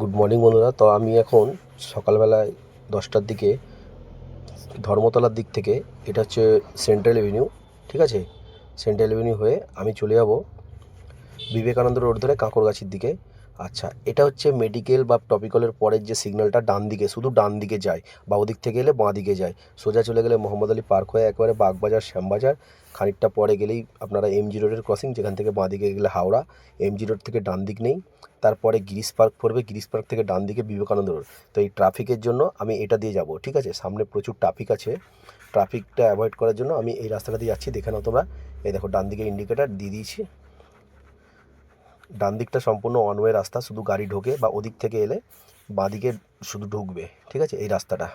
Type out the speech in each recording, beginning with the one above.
Good morning বন্ধুরা। তো আমি এখন সকালবেলায় দশটার দিকে ধর্মতলার দিক থেকে, এটা হচ্ছে সেন্ট্রাল এভিনিউ ঠিক আছে? সেন্ট্রাল এভিনিউ হয়ে আমি চলে যাব বিবেকানন্দ রোড ধরে কাঁকড়গাছির দিকে। আচ্ছা এটা হচ্ছে মেডিকেল বা টপিক্যালের পরের যে সিগন্যালটা ডান দিকে, শুধু ডান দিকে যায়, বা ওদিক থেকে এলে বাঁ দিকে যায়। সোজা চলে গেলে মোহাম্মদ আলী পার্ক হয়ে একবারে বাগবাজার, শ্যামবাজার, খানিকটা পরে গেলেই আপনারা এমজি রোডের ক্রসিং যেখান থেকে বাঁ দিকে গেলে হাওড়া এমজি রোড থেকে ডান দিক নেই। তারপরে গিরিশ পার্ক পড়বে, গিরিশ পার্ক থেকে ডান দিকে বিবেকানন্দ রোড তো এই ট্রাফিকের জন্য আমি এটা দিয়ে যাব, ঠিক আছে? সামনে প্রচুর ট্রাফিক আছে। ট্রাফিকটা অ্যাভয়েড করার জন্য আমি এই রাস্তাটা দিয়ে যাচ্ছি, দেখে নাও তোমরা। এই দেখো, ডান দিকে ইন্ডিকেটার দিয়ে দিয়েছি। ডান দিকটা সম্পূর্ণ ওয়ান ওয়ে রাস্তা, শুধু গাড়ি ঢোকে বা ওদিক থেকে এলে বাঁ দিকে শুধু ঢুকবে, ঠিক আছে? এই রাস্তাটা।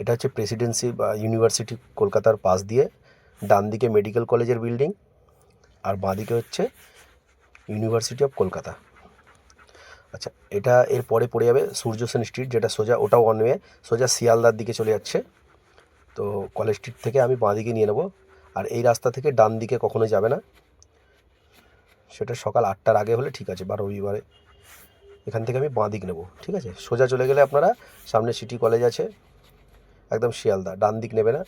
এটা হচ্ছে প্রেসিডেন্সি বা ইউনিভার্সিটি কলকাতার পাশ দিয়ে ডান দিকে মেডিকেল কলেজের বিল্ডিং আর বাঁ দিকে হচ্ছে ইউনিভার্সিটি অফ কলকাতা। আচ্ছা এটা এর পরে পড়ে যাবে সূর্য সেন স্ট্রিট যেটা সোজা, ওটাও ওয়ান ওয়ে সোজা শিয়ালদার দিকে চলে যাচ্ছে। তো কলেজ স্ট্রিট থেকে আমি বাঁ দিকে নিয়ে নেব। আর এই রাস্তা থেকে ডান দিকে কখনো যাবে না। সেটা সকাল আটটার আগে হলে ঠিক আছে, বা রবিবারে। এখান থেকে আমি বাঁ দিক নেব, ঠিক আছে? সোজা চলে গেলে আপনারা সামনে সিটি কলেজ আছে, একদম শিয়ালদা, ডান দিক নেবে না।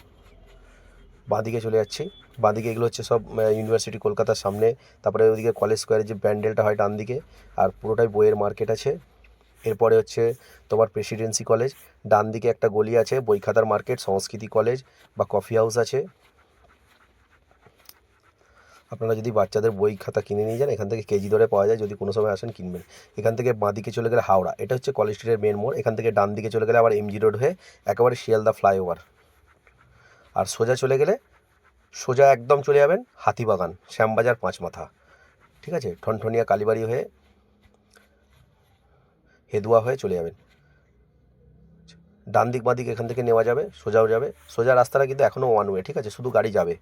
বাঁ দিকে চলে যাচ্ছি। বাঁ দিকে এগুলো হচ্ছে সব ইউনিভার্সিটি কলকাতার সামনে, তারপরে ওইদিকে কলেজ স্কোয়ারের যে ব্যান্ডেলটা হয় ডান দিকে, আর পুরোটাই বইয়ের মার্কেট আছে। এরপরে হচ্ছে তোমার প্রেসিডেন্সি কলেজ ডান দিকে একটা গলি আছে, বইখাতার মার্কেট সংস্কৃতি কলেজ বা কফি হাউস আছে। আপনারা যদি বাচ্চাদের বই খাতা কিনে নিয়ে যান, এখান থেকে কেজি দরে পাওয়া যায়। যদি কোনো সময় আসেন, কিনবেন। এখান থেকে বাঁ দিকে চলে গেলে হাওড়া। এটা হচ্ছে কলেজ স্ট্রিটের মেন মোড়। এখান থেকে ডান দিকে চলে গেলে আবার এমজি রোড হয়ে একেবারে শিয়ালদা ফ্লাইওভার আর সোজা চলে গেলে সোজা একদম চলে যাবেন হাতিবাগান, শ্যামবাজার পাঁচ মাথা। ঠিক আছে? ঠনঠনিয়া কালীবাড়ি হয়ে হেদুয়া হয়ে চলে যাবেন। ডান দিক বাঁ দিক এখান থেকে নেওয়া যাবে, সোজাও যাবে। সোজা রাস্তাটা কিন্তু এখনও ওয়ান ওয়ে ঠিক আছে? শুধু গাড়ি যাবে।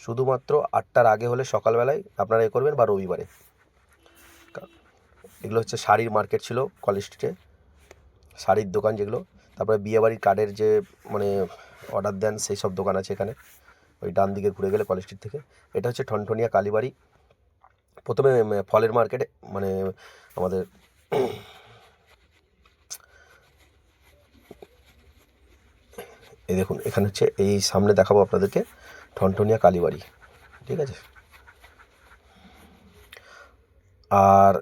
শুধুমাত্র আটটার আগে হলে সকালবেলায় আপনারা এ করবেন বা রবিবারে। এগুলো হচ্ছে শাড়ির মার্কেট ছিল কলেজ স্ট্রিটে। শাড়ির দোকান যেগুলো, তারপরে বিয়েবাড়ির কার্ডের যে মানে অর্ডার দেন সেই সব দোকান আছে এখানে। ওই ডান দিকে ঘুরে গেলে কলেজ স্ট্রিট থেকে। এটা হচ্ছে ঠনঠনিয়া কালীবাড়ি। প্রথমে ফলের মার্কেটে মানে আমাদের এই দেখুন, এখানে হচ্ছে এই সামনে দেখাবো আপনাদেরকে। ঠনঠনিয়া কালীবাড়ি, ঠিক আছে? আর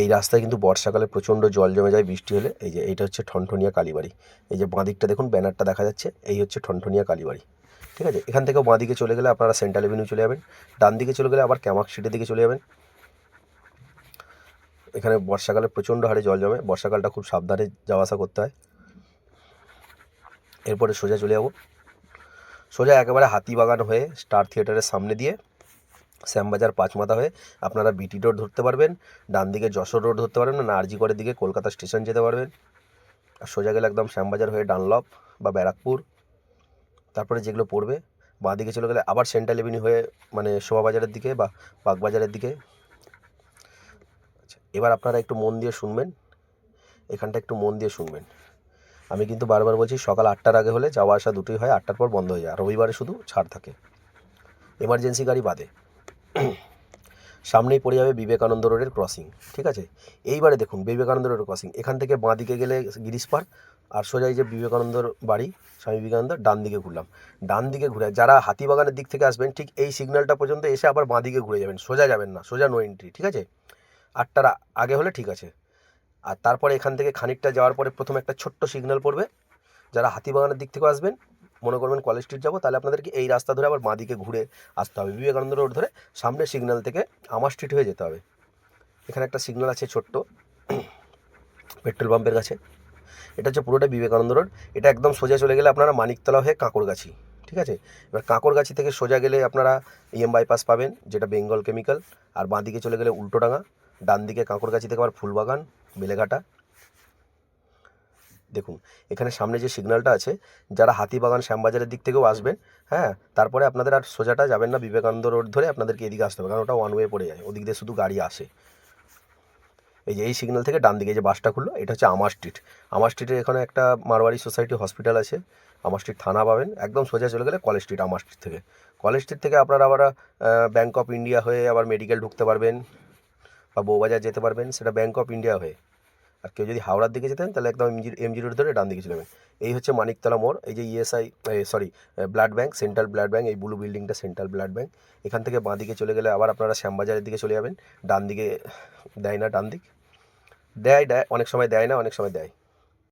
এই রাস্তায় কিন্তু বর্ষাকালে প্রচণ্ড জল জমে যায়, বৃষ্টি হলে। এই যে, এইটা হচ্ছে ঠনঠনিয়া কালীবাড়ি। এই যে বাঁ দিকটা দেখুন, ব্যানারটা দেখা যাচ্ছে, এই হচ্ছে ঠনঠনিয়া কালীবাড়ি, ঠিক আছে? এখান থেকেও বাঁদিকে চলে গেলে আপনারা সেন্ট্রাল এভিনিউ চলে যাবেন, ডান দিকে চলে গেলে আবার ক্যামাক স্ট্রিটের দিকে চলে যাবেন। এখানে বর্ষাকালে প্রচণ্ড হারে জল জমে, বর্ষাকালটা খুব সাবধানে যাওয়া আসা করতে হয়। এরপরে সোজা চলে যাব। সোজা একেবারে হাতিবাগান হয়ে স্টার থিয়েটারের সামনে দিয়ে শ্যামবাজার পাঁচমাথা হয়ে আপনারা বিটি রোড ধরতে পারবেন, ডান দিকে যশোর রোড ধরতে পারবেন, না আরজিকরের দিকে কলকাতা স্টেশন যেতে পারবেন। আর সোজা গেলে একদম শ্যামবাজার হয়ে ডানলপ বা ব্যারাকপুর। তারপরে যেগুলো পড়বে, বাঁ দিকে চলে গেলে আবার সেন্ট্রাল এভিনিউ হয়ে মানে শোভাবাজারের দিকে বা বাগবাজারের দিকে। আচ্ছা এবার আপনারা একটু মন দিয়ে শুনবেন, এখানটা একটু মন দিয়ে শুনবেন। আমি কিন্তু বারবার বলছি সকাল আটটার আগে হলে যাওয়া আসা দুটোই হয়, আটটার পর বন্ধ হয়ে যায়। রবিবারে শুধু ছাড় থাকে। এমার্জেন্সি গাড়ি বাদে। সামনেই পড়ে যাবে বিবেকানন্দ রোডের ক্রসিং ঠিক আছে? এইবারে দেখুন, বিবেকানন্দ রোডের ক্রসিং এখান থেকে বাঁ দিকে গেলে গিরিশ পার্ক, আর সোজা এই যে বিবেকানন্দর বাড়ি, স্বামী বিবেকানন্দ ডান দিকে ঘুরলাম। ডান দিকে ঘুরে, যারা হাতিবাগানের দিক থেকে আসবেন, ঠিক এই সিগন্যালটা পর্যন্ত এসে আবার বাঁ দিকে ঘুরে যাবেন। সোজা যাবেন না, সোজা নো এন্ট্রি ঠিক আছে? আটটার আগে হলে ঠিক আছে। আর তারপরে এখান থেকে খানিকটা যাওয়ার পরে প্রথম একটা ছোট্ট সিগন্যাল পড়বে। যারা হাতিবাগানের দিক থেকে আসবেন, মনে করবেন কলেজ স্ট্রিট যাব, তাহলে আপনাদেরকে এই রাস্তা ধরে আবার বাঁ দিকে ঘুরে আসতে হবে। বিবেকানন্দ রোড ধরে সামনে সিগন্যাল থেকে আমার স্ট্রিট হয়ে যেতে হবে। এখানে একটা সিগন্যাল আছে ছোট্ট পেট্রোল পাম্পের কাছে। এটা হচ্ছে পুরোটা বিবেকানন্দ রোড এটা একদম সোজা চলে গেলে আপনারা মানিকতলা হয়ে কাঁকড়গাছি, ঠিক আছে? এবার কাঁকড়গাছি থেকে সোজা গেলে আপনারা ইএম বাইপাস পাবেন, যেটা বেঙ্গল কেমিক্যাল আর বাঁ দিকে চলে গেলে উল্টোডাঙা ডান দিকে কাঁকড়গাছি থেকে আবার ফুলবাগান। বেলেঘাটা দেখুন, এখানে সামনে যে সিগন্যালটা আছে, যারা হাতিবাগান শ্যামবাজারের দিক থেকেও আসবেন হ্যাঁ তারপরে আপনাদের আর সোজাটা যাবেন না বিবেকানন্দ রোড ধরে আপনাদেরকে এদিকে আসতে হবে, কারণ ওটা ওয়ান ওয়ে পড়ে যায়, ওদিক দিয়ে শুধু গাড়ি আসে। এই যে এই সিগন্যাল থেকে ডান দিকে যে বাসটা খুললো, এটা হচ্ছে আমার স্ট্রিট আমার স্ট্রিটের এখানে একটা মারওয়ারি সোসাইটি হসপিটাল আছে, আমার স্ট্রিট থানা পাবেন, একদম সোজা চলে গেলে কলেজ স্ট্রিট আমার স্ট্রিট থেকে। কলেজ স্ট্রিট থেকে আপনারা আবার ব্যাঙ্ক অফ ইন্ডিয়া হয়ে আবার মেডিকেল ঢুকতে পারবেন বা বউবাজার যেতে পারবেন, সেটা ব্যাঙ্ক অফ ইন্ডিয়া হয়ে। আর কেউ যদি হাওড়ার দিকে যেতেন তাহলে একদম এমজি এমজি রোড ধরে ডান দিকে চলে যাবেন। এই হচ্ছে মানিকতলা মোড়, এই যে ESI sorry blood bank central blood bank এই ব্লু বিল্ডিংটা সেন্ট্রাল ব্লাড ব্যাঙ্ক এখান থেকে বাঁ দিকে চলে গেলে আবার আপনারা শ্যামবাজারের দিকে চলে যাবেন। ডান দিকে দেয় না ডান দিক দেয় দেয়, অনেক সময় দেয় না, অনেক সময় দেয়।